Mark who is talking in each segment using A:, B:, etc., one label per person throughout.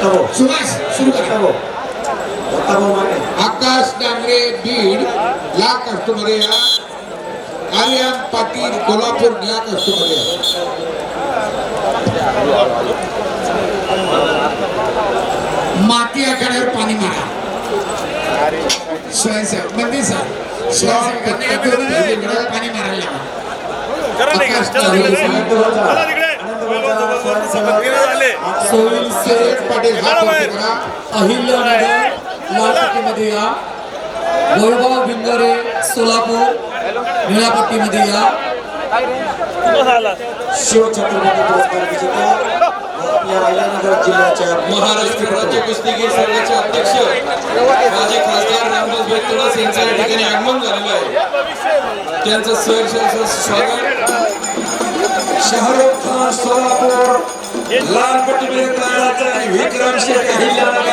A: दत्ताभाऊ
B: सुभाष सुरू करा
A: दत्ताभाऊ दत्ताभाऊ मागे
B: आकाश डांगरे बीड या कष्टमध्ये या आर्यन पाटील कोल्हापूर या कष्टमध्ये या माती आखाड्यावर पाणी मारा स्वयंसेवक मंदिर सर स्वयंसेवकांनी आखाड्यावर पहिलीकडे पाणी मारायला लावा.
C: करा नाही का?
B: आकाश
C: चला
B: डांगरे
C: तिकडे.
A: आनंद बोलचा
C: चला तिकडे.
A: आनंद बोलचा स्वयंसेवक
C: तिकडे झाले.
B: सोईल सुरेश पाटील हा
C: चला बाहेर.
B: करा
D: अहिल्यानगर लालपट्टीमध्ये या वैभव भिंगरे सोलापूर निळापट्टीमध्ये या
C: कुठं झाला?
A: शिवछत्रपती पुरस्कार विजेत्या आपल्या अहिल्यानगर जिल्ह्याच्या
E: महाराष्ट्र राज्य कुस्तीगीर संघाचे अध्यक्ष माझे खासदार रामदास बेतडस यांचं या ठिकाणी आगमन झालेलं आहे त्यांचं सहर्ष स्वागत
A: शाहरुख खान सोलापूर लाल पट्टीमध्ये तयाराचा आहे विक्रम शेख अहिल्यानगर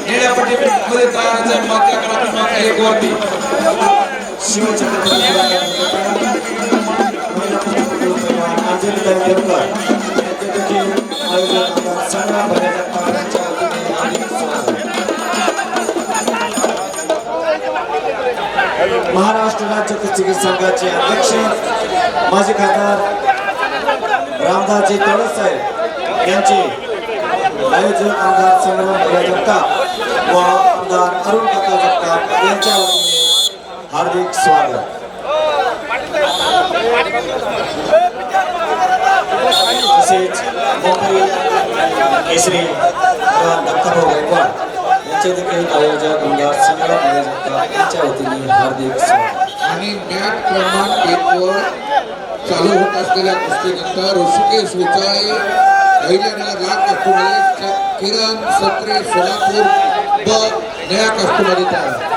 E: निळ्या पट्टीमध्ये तयार आहे मात्या क्रमांक एक वरती
A: शिवछत्रपती. देवकर यांचे देखील महाराष्ट्र राज्य कुस्तीगीर संघाचे अध्यक्ष माजी खासदार रामदासजी तळस साहेब यांचे आयोजन आमदार संग्राम भैया जगताप व आमदार अरुण काका जगताप यांच्या वतीने हार्दिक स्वागत. तसेच मुंबई केसरी दत्ताभाऊ गायकवाड यांचे देखील आयोजक आमदार संग्राम भैया यांच्या वतीने हार्दिक
B: आणि मॅट क्रमांक एक चालू होत असलेल्या कुस्तीनंतर ऋषिकेश उचाळे अहिल्यानगर लाल कष्टमध्ये किरण सत्रे, सोलापूर, ब, नया कष्टमध्ये तयार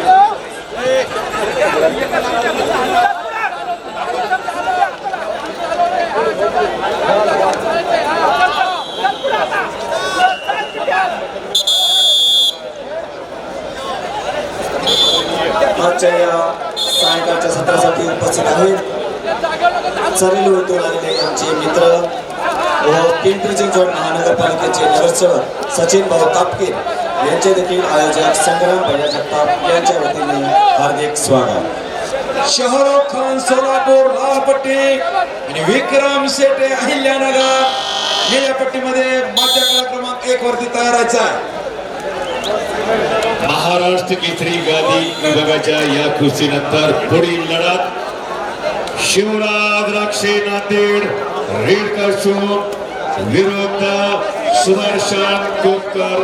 A: आजच्या या सायंकाळच्या सत्रासाठी उपस्थित आहेत. चरेल येथून आलेले आमचे मित्र व पिंपरी चिंचवड महानगरपालिकेचे नगरसेवक सचिन भाऊ तापकीर यांचे देखील आयोजक संग्राम भैया जगताप यांच्या वतीने हार्दिक स्वागत. शाहरुख खान सोलापूर लालपट्टी आणि विक्रम शेटे अहिल्यानगर निळ्या पट्टीमध्ये माझ्या कला क्रमांक एक वरती तयारायचा
F: महाराष्ट्र केसरी गादी विभागाच्या या कुस्तीनंतर पुढील लढत शिवराज राक्षे नांदेड रेडकर कशून विरुद्ध सुदर्शन कोपकर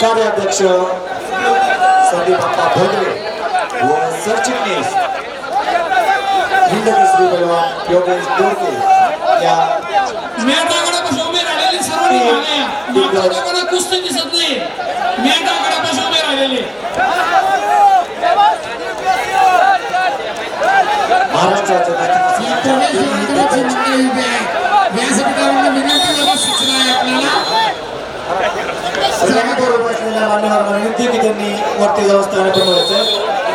A: कार्याध्यक्ष संदीप अप्पा भोगरे व सरचिटणीस हिंद केसरी पैलवान योगेश दोरके या
G: मेटाकडे उभे राहिलेले कुस्ती दिसत नाही.
A: मान्यवरांना विनंती की त्यांनी वरती जाऊन स्थान बनवायचं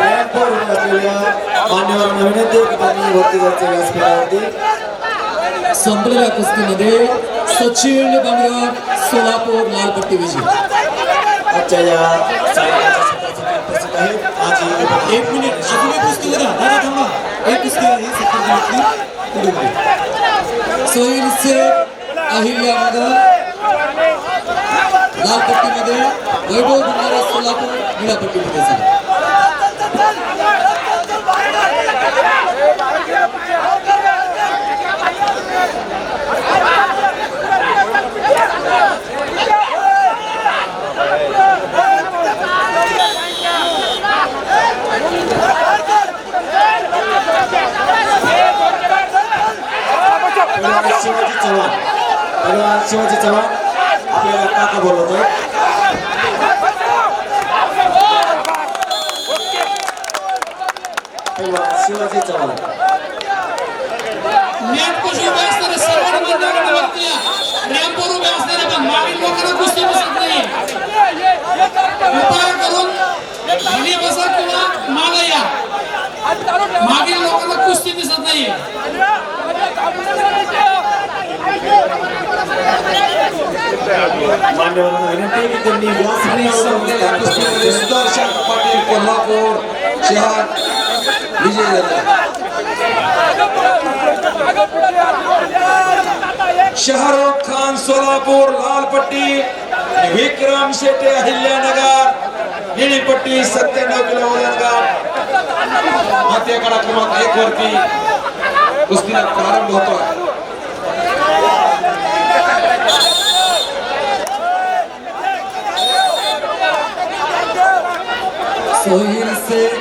A: रॅम्पवर उभे असलेल्या मान्यवरांना विनंती की त्यांनी वरती जायचं व्यासपीठावरती
D: संपलेल्या कुस्तीमध्ये सचिन बांगरवाड सोलापूर लालपट्टी विजय
A: आजच्या या सायंकाळच्या सत्रासाठी उपस्थित आहेत माजी
D: एक मिनिट अजून एक कुस्ती बघा दादा थांबा एक कुस्ती आहे सत्तर पुढे पुढे सोहिल शेख अहिल्यानगर लालपट्टीमध्ये 今区美です
A: पहिलवान शिवाजी चव्हाण
G: मॅट कशी उभे असणारे बंधाकडे वरती या. रॅम्पवर उभे असणारे पण मागील लोकांना कुस्ती दिसत नाही उपाय करून खाली बसा किंवा मागे या मागील लोकांना कुस्ती दिसत नाही
A: मान्यवरांना विनंती की त्यांनी
B: कुस्तीमध्ये सुदर्शन पाटील कोल्हापूर शहर
E: शाहरुख खान, सोलापुर लाल पट्टी विक्रम शेटे अहिल्यानगर निळी पट्टी सत्त्याण्णव किलो एक वरती
B: कुस्तीला प्रारंभ होतोय
D: सोहिल शेख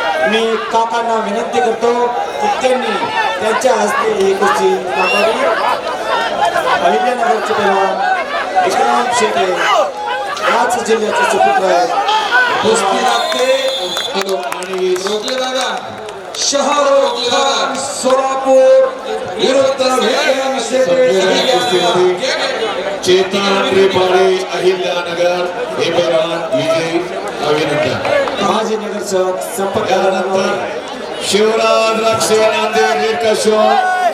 A: मी काकांना विनंती करतो की त्यांनी त्यांच्या हस्ते ही कुस्ती दाखवावी अहिल्यानगरचे पैलवान विक्रांत शेटे याच जिल्ह्याचे सुपुत्र आहेत
E: कुस्ती लागते
B: हॅलो आणि
E: रोखले दादा शाहरुख खान सोलापूर विरुद्ध विक्रम शेटे
F: संपलेल्या कुस्तीमध्ये चेतन त्रिपाडे अहिल्यानगर हे पैलवान विजयी अभिनंदन
A: दर्शक संपर्क
F: शिवराज लक्ष्मण आंदे निर्कशों